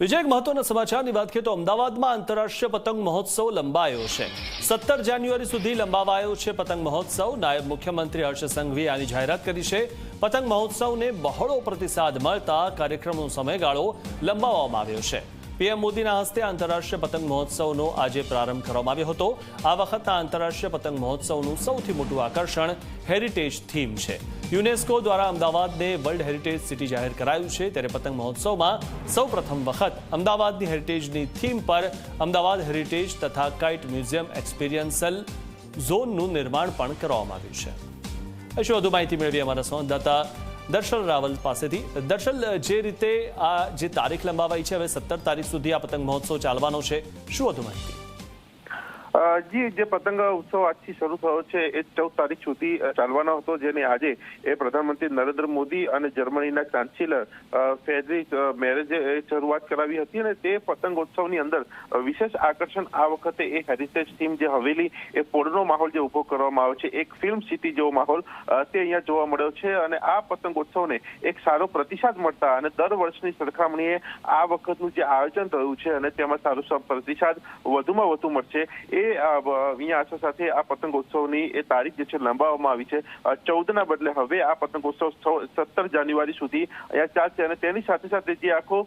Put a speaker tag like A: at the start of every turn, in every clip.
A: બીજા એક મહત્વના સમાચારની વાત કરીએ તો અમદાવાદમાં આંતરરાષ્ટ્રીય પતંગ મહોત્સવ લંબાયો છે. સત્તર જાન્યુઆરી સુધી લંબાવાયો છે પતંગ મહોત્સવ. નાયબ મુખ્યમંત્રી હર્ષ સંઘવીએ આની જાહેરાત કરી છે. પતંગ મહોત્સવને બહોળો પ્રતિસાદ મળતા કાર્યક્રમનો સમયગાળો લંબાવવામાં આવ્યો છે. પીએમ મોદીના હસ્તે આંતરરાષ્ટ્રીય પતંગ મહોત્સવનો આજે પ્રારંભ કરવામાં આવ્યો હતો. આ વખતના આંતરરાષ્ટ્રીય પતંગ મહોત્સવનું સૌથી મોટું આકર્ષણ હેરિટેજ થીમ છે. યુનેસ્કો દ્વારા અમદાવાદને વર્લ્ડ હેરિટેજ સિટી જાહેર કરાયું છે. ત્યારે પતંગ મહોત્સવમાં સૌપ્રથમ વખત અમદાવાદની હેરિટેજની થીમ પર અમદાવાદ હેરિટેજ તથા કાઇટ મ્યુઝિયમ એક્સપિરિયન્સલ ઝોનનું નિર્માણ પણ કરવામાં આવ્યું છે. હશે વધુ માહિતી મેળવી અમારા સંવાદદાતા દર્શલ રાવલ પાસેથી. દર્શલ, જે રીતે આ જે તારીખ લંબાવાઈ છે, હવે સત્તર તારીખ સુધી આ પતંગ મહોત્સવ ચાલવાનો છે, શું વધુ માહિતી?
B: જી જે પતંગ ઉત્સવ આજથી શરૂ થયો છે, એ ચૌદ તારીખ સુધી ચાલવાનો હતો, જેને આજે એ પ્રધાનમંત્રી નરેન્દ્ર મોદી અને જર્મનીના ચાન્સેલર ફેડરિક મેરેજે શરૂઆત કરાવી હતી અને તે પતંગોત્સવની અંદર વિશેષ આકર્ષણ આ વખતે એ હેરિટેજ થીમ જે હવેલી એ પોળનો માહોલ જે ઊભો કરવામાં આવ્યો છે, એક ફિલ્મ સિટી જેવો માહોલ તે અહીંયા જોવા મળ્યો છે અને આ પતંગોત્સવને એક સારો પ્રતિસાદ મળતા અને દર વર્ષની સરખામણીએ આ વખતનું જે આયોજન થયું છે અને તેમાં સારો પ્રતિસાદ વધુમાં વધુ મળશે એ બ- અહીંયા આશા સાથે આ પતંગોત્સવની એ તારીખ જે છે લંબાવવામાં આવી છે. ચૌદના બદલે હવે આ પતંગોત્સવ સત્તર જાન્યુઆરી સુધી અહીંયા ચાલશે અને તેની સાથે સાથે જે આખો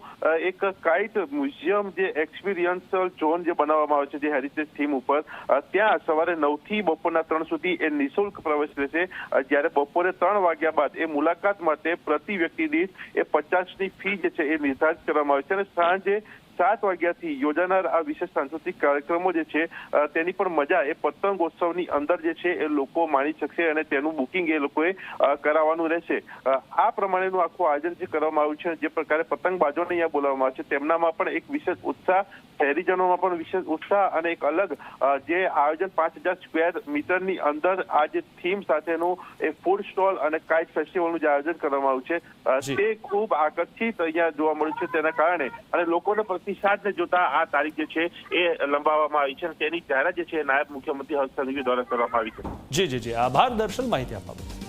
B: એક કાઇટ મ્યુઝિયમ જે એક્સપિરિયન્સલ ઝોન જે બનાવવામાં આવે છે જે હેરિટેજ થીમ ઉપર ત્યાં સવારે નવથી બપોરના ત્રણ સુધી એ નિઃશુલ્ક પ્રવેશ રહેશે જ્યારે બપોરે ત્રણ વાગ્યા બાદ એ મુલાકાત માટે પ્રતિ વ્યક્તિ દીઠ એ પચાસની ફી જે છે એ નિર્ધારિત કરવામાં આવે છે અને સાંજે સાત વાગ્યાથી યોજાનાર આ વિશેષ સાંસ્કૃતિક કાર્યક્રમો જે છે તેની પણ મજા એ પતંગોત્સવની અંદર જે છે એ લોકો માણી શકશે અને તેનું બુકિંગ એ લોકોએ કરાવવાનું રહેશે. આ પ્રમાણેનું આખું આયોજન જે કરવામાં આવ્યું છે જે પ્રકારે પતંગબાજોને અહીંયા બોલાવવામાં આવે છે તેમનામાં પણ એક વિશેષ ઉત્સાહ શહેરીજનોમાં પણ વિશેષ ઉત્સાહ અને એક અલગ જે આયોજન પાંચ હજાર સ્ક્વેર મીટરની અંદર આ જે થીમ સાથેનું એ ફૂડ સ્ટોલ અને કાઇટ ફેસ્ટિવલનું જે આયોજન કરવામાં આવ્યું છે. તે ખૂબ આકર્ષિત અહીંયા જોવા મળ્યું છે તેના કારણે અને લોકોને પ્રતિસાદને જોતા આ તારીખ જે છે એ લંબાવવામાં આવી છે અને તેની જાહેરાત જે છે નાયબ મુખ્યમંત્રી હર્ષ સંઘવી દ્વારા કરવામાં આવી છે.
A: જી જી જી. આભાર, દર્શન માહિતી આપવા